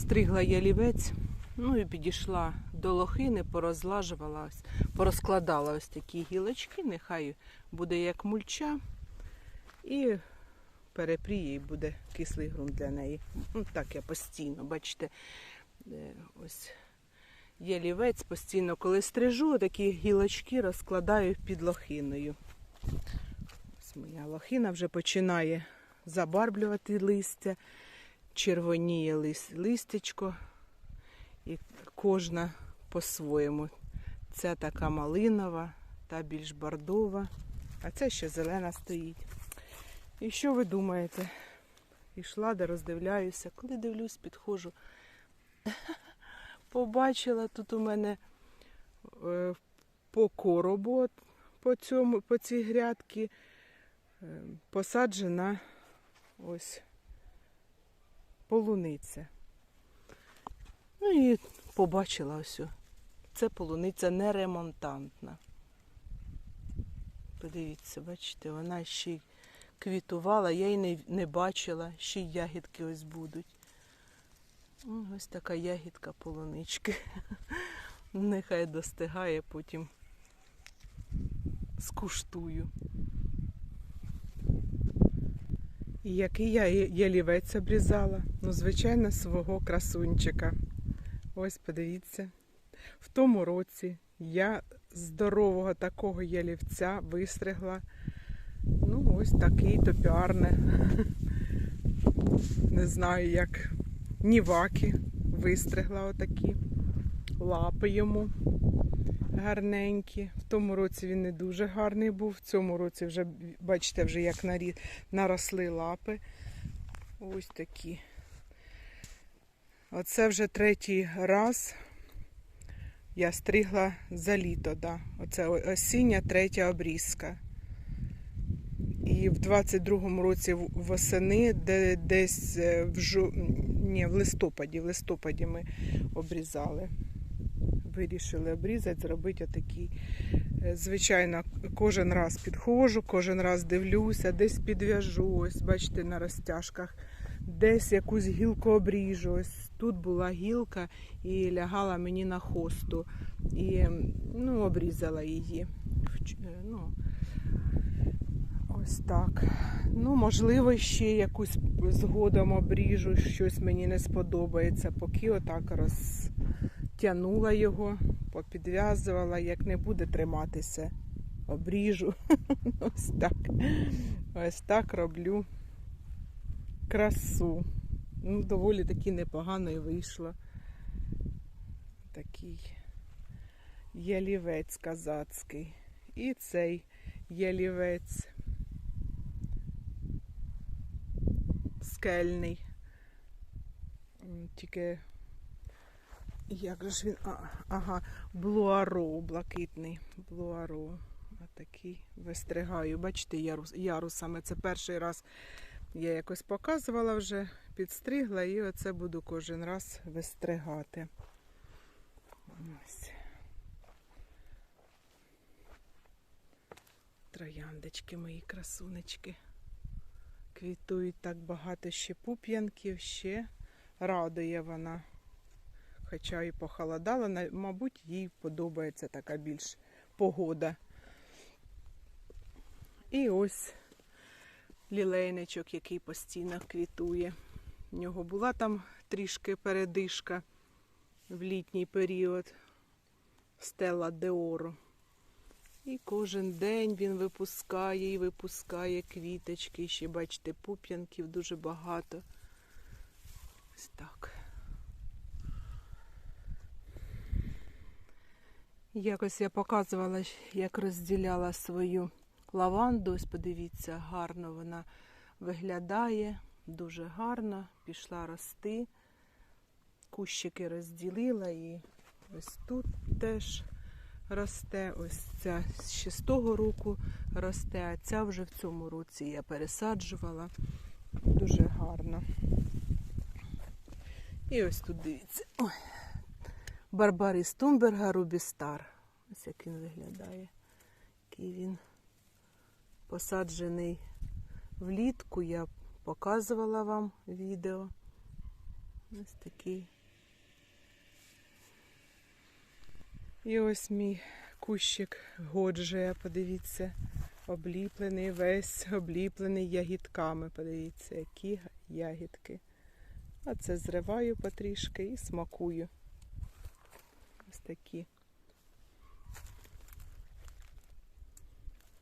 Стригла ялівець, ну і підійшла до лохини, порозлажувалась, порозкладала ось такі гілочки, нехай буде як мульча. І перепріє буде кислий ґрунт для неї. Ну, так я постійно, бачите, е, ось ялівець постійно, коли стрижу, такі гілочки розкладаю під лохиною. Ось моя лохина вже починає забарблювати листя, червоніє лис- листячко, і кожна по-своєму. Ця така малинова, та більш бордова, а ця ще зелена стоїть. І що ви думаєте? Ішла, де роздивляюся. Коли дивлюсь, підходжу. Побачила тут у мене е, по коробу по, цьому, по цій грядці е, посаджена ось полуниця. Ну і побачила ось. Це полуниця неремонтантна. Подивіться, бачите, вона ще й квітувала, я її не, не бачила, ще й ягідки ось будуть. Ось така ягідка полунички. Нехай достигає, потім скуштую. І який я ялівець обрізала? Ну, звичайно, свого красунчика. Ось подивіться. В тому році я здорового такого ялівця вистригла. Ну, ось такий то піарне. Не знаю, як ніваки вистригла отакі. Лапи йому гарненькі. В тому році він не дуже гарний був. В цьому році вже, бачите, вже як наросли лапи. Ось такі. Оце вже третій раз я стригла за літо, да. Оце осіння третя обрізка. І в 22-му році восени, де десь е, в жу... Ні, в листопаді, в листопаді ми обрізали. Вирішили обрізати, зробити отакий. Е, Звичайно, кожен раз підходжу, кожен раз дивлюся, десь підв'яжу, ось бачите, на розтяжках, десь якусь гілку обріжу. Тут була гілка і лягала мені на хосту. І ну, обрізала її. Е, Ну, ось так. Ну, можливо, ще якусь згодом обріжу, щось мені не сподобається, поки отак розтягнула його, попідв'язувала, як не буде триматися, обріжу. Ось так. Ось так роблю красу. Ну, доволі таки непогано і вийшло. Такий ялівець казацький. І цей ялівець скельний. Тільки як же ж він. А, ага, блуаро блакитний. Блуаро. Отакий вистригаю. Бачите, ярус, ярусами. Це перший раз я якось показувала вже, підстригла і оце буду кожен раз вистригати. Ось. Трояндочки мої красунечки. Квітують так багато ще пуп'янків, ще радує вона. Хоча і похолодала, мабуть, їй подобається така більш погода. І ось лілейничок, який постійно квітує. В нього була там трішки передишка в літній період стела Деору. І кожен день він випускає і випускає квіточки. Ще, бачите, пуп'янків дуже багато. Ось так. Якось я показувала, як розділяла свою лаванду. Ось подивіться, гарно вона виглядає, дуже гарно, пішла рости. Кущики розділила і ось тут теж росте. Ось ця з того року росте, а ця вже в цьому році я пересаджувала. Дуже гарно. І ось тут дивіться. Ой. Барбарис Тумберга Рубістар. Ось як він виглядає. Який він посаджений влітку. Я показувала вам відео. Ось такий. І ось мій кущик годжія, подивіться, обліплений весь, обліплений ягідками. Подивіться, які ягідки. А це зриваю потрішки і смакую. Такі.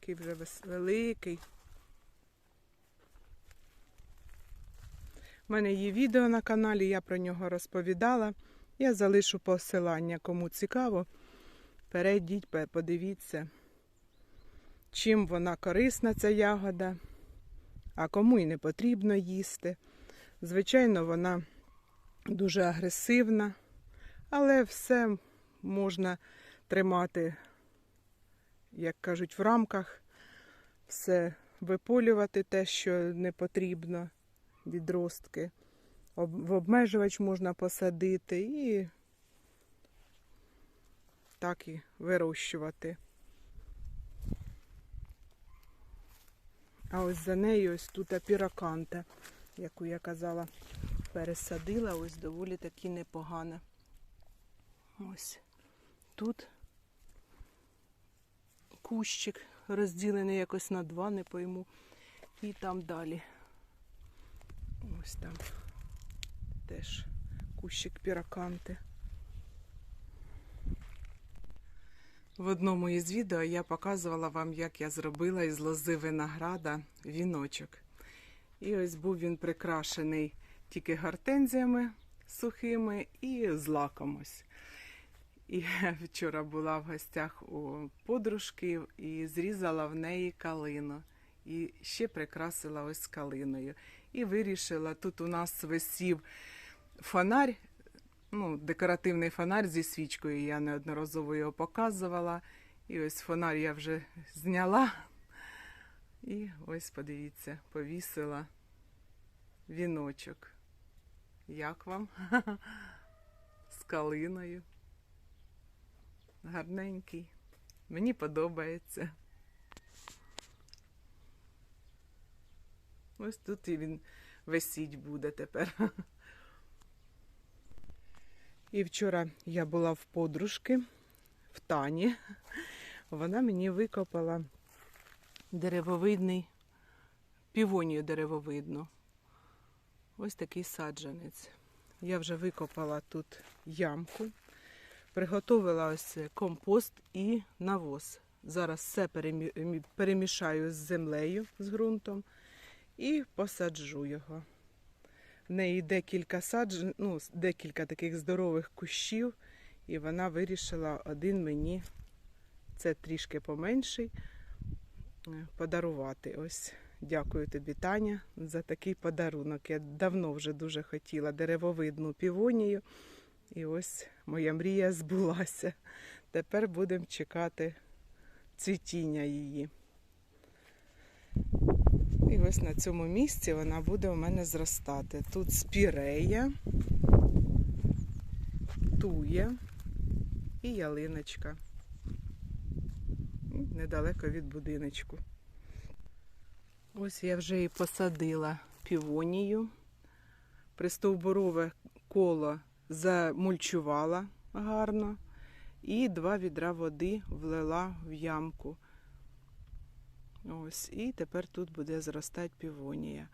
Такий вже великий. У мене є відео на каналі, я про нього розповідала. Я залишу посилання, кому цікаво. Перейдіть, подивіться, чим вона корисна, ця ягода, а кому і не потрібно їсти. Звичайно, вона дуже агресивна, але все можна тримати, як кажуть, в рамках, все виполювати те, що не потрібно, відростки. В обмежувач можна посадити і так і вирощувати. А ось за нею ось тут апіраканта, яку я казала, пересадила, ось доволі таки непогана. Ось тут кущик розділений якось на два, не пойму. І там далі. Ось там теж кущик піраканти. В одному із відео я показувала вам, як я зробила із лози винограда віночок. І ось був він прикрашений тільки гортензіями сухими і з лаком ось. І вчора була в гостях у подружки і зрізала в неї калину. І ще прикрасила ось калиною. І вирішила, тут у нас висів фонарь, ну, декоративний фонарь зі свічкою. Я неодноразово його показувала. І ось фонарь я вже зняла. І ось, подивіться, повісила віночок. Як вам? З калиною. Гарненький. Мені подобається. Ось тут і він висіть буде тепер. І вчора я була в подружки в Тані. Вона мені викопала деревовидний, півонію деревовидну. Ось такий саджанець. Я вже викопала тут ямку, приготувала ось компост і навоз. Зараз все перемішаю з землею, з ґрунтом і посаджу його. В неї декілька саджан, ну, декілька таких здорових кущів, і вона вирішила один мені, це трішки поменший, е, подарувати. Ось дякую тобі, Таня, за такий подарунок. Я давно вже дуже хотіла деревовидну півонію. І ось моя мрія збулася. Тепер будемо чекати цвітіння її. І ось на цьому місці вона буде у мене зростати. Тут спірея, туя і ялиночка. Недалеко від будиночку. Ось я вже і посадила півонію. Пристовбурове коло замульчувала гарно. І два відра води влила в ямку. Ось, і тепер тут буде зростати півонія.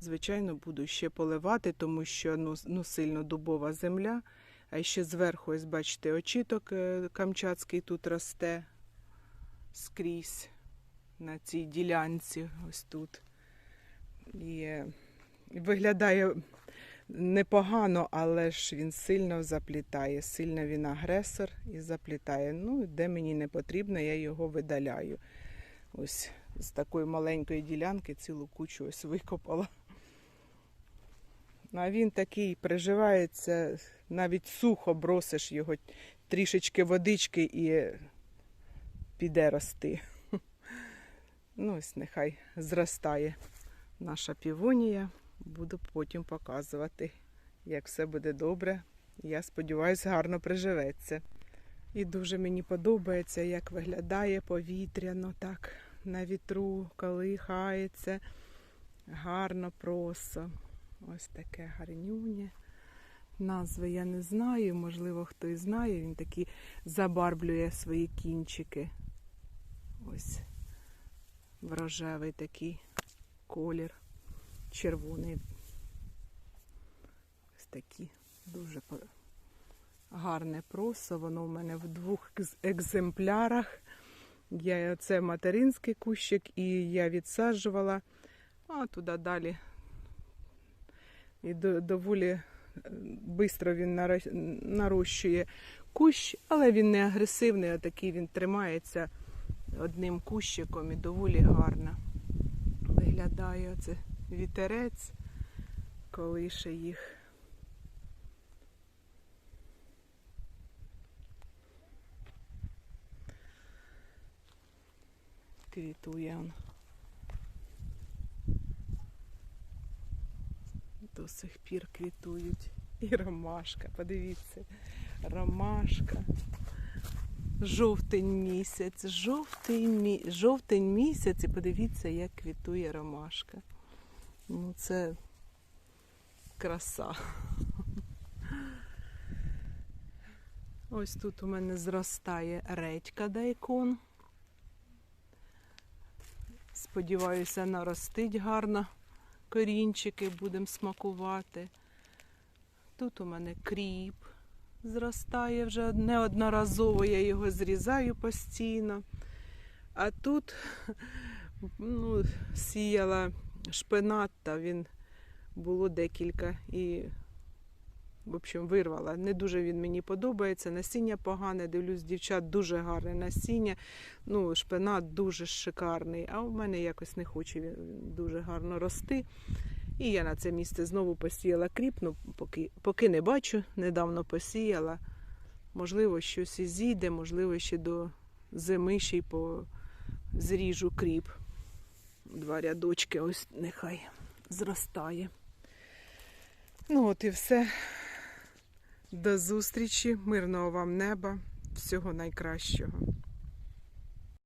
Звичайно, буду ще поливати, тому що ну, ну, сильно дубова земля. А ще зверху, ось бачите, очіток е, камчатський тут росте скрізь на цій ділянці, ось тут. І виглядає непогано, але ж він сильно заплітає. Сильно він агресор і заплітає. Ну, де мені не потрібно, я його видаляю. Ось з такої маленької ділянки цілу кучу ось викопала. А він такий приживається, навіть сухо бросиш його трішечки водички і піде рости. Ну, ось нехай зростає наша півонія. Буду потім показувати, як все буде добре. Я сподіваюся, гарно приживеться. І дуже мені подобається, як виглядає повітряно так на вітру, колихається. Гарно просто. Ось таке гарнюнє. Назви я не знаю, можливо, хтось знає. Він такі забарблює свої кінчики. Ось в такий колір, червоний. Ось такі дуже гарне просо. Воно в мене в двох екземплярах. Я, це материнський кущик, і я відсаджувала, а туди далі. І до, доволі швидко він нарощує кущ, але він не агресивний, а такий він тримається одним кущиком і доволі гарно виглядає оце вітерець, колише їх. Квітує он. До сих пір квітують. І ромашка, подивіться, ромашка. Жовтень місяць, жовтень, жовтень місяць, і подивіться, як квітує ромашка. Ну, це краса. Ось тут у мене зростає редька дайкон. Сподіваюся, наростить гарно корінчики, будемо смакувати. Тут у мене кріп зростає вже неодноразово, я його зрізаю постійно. А тут ну, сіяла шпинат, та він було декілька і, в общем, вирвала. Не дуже він мені подобається. Насіння погане, дивлюсь, дівчат дуже гарне насіння. Ну, шпинат дуже шикарний, а у мене якось не хоче він дуже гарно рости. І я на це місце знову посіяла кріп, ну, поки, поки не бачу, недавно посіяла. Можливо, щось і зійде, можливо, ще до зими ще й по зріжу кріп. Два рядочки, ось нехай зростає. Ну, от і все. До зустрічі, мирного вам неба, всього найкращого.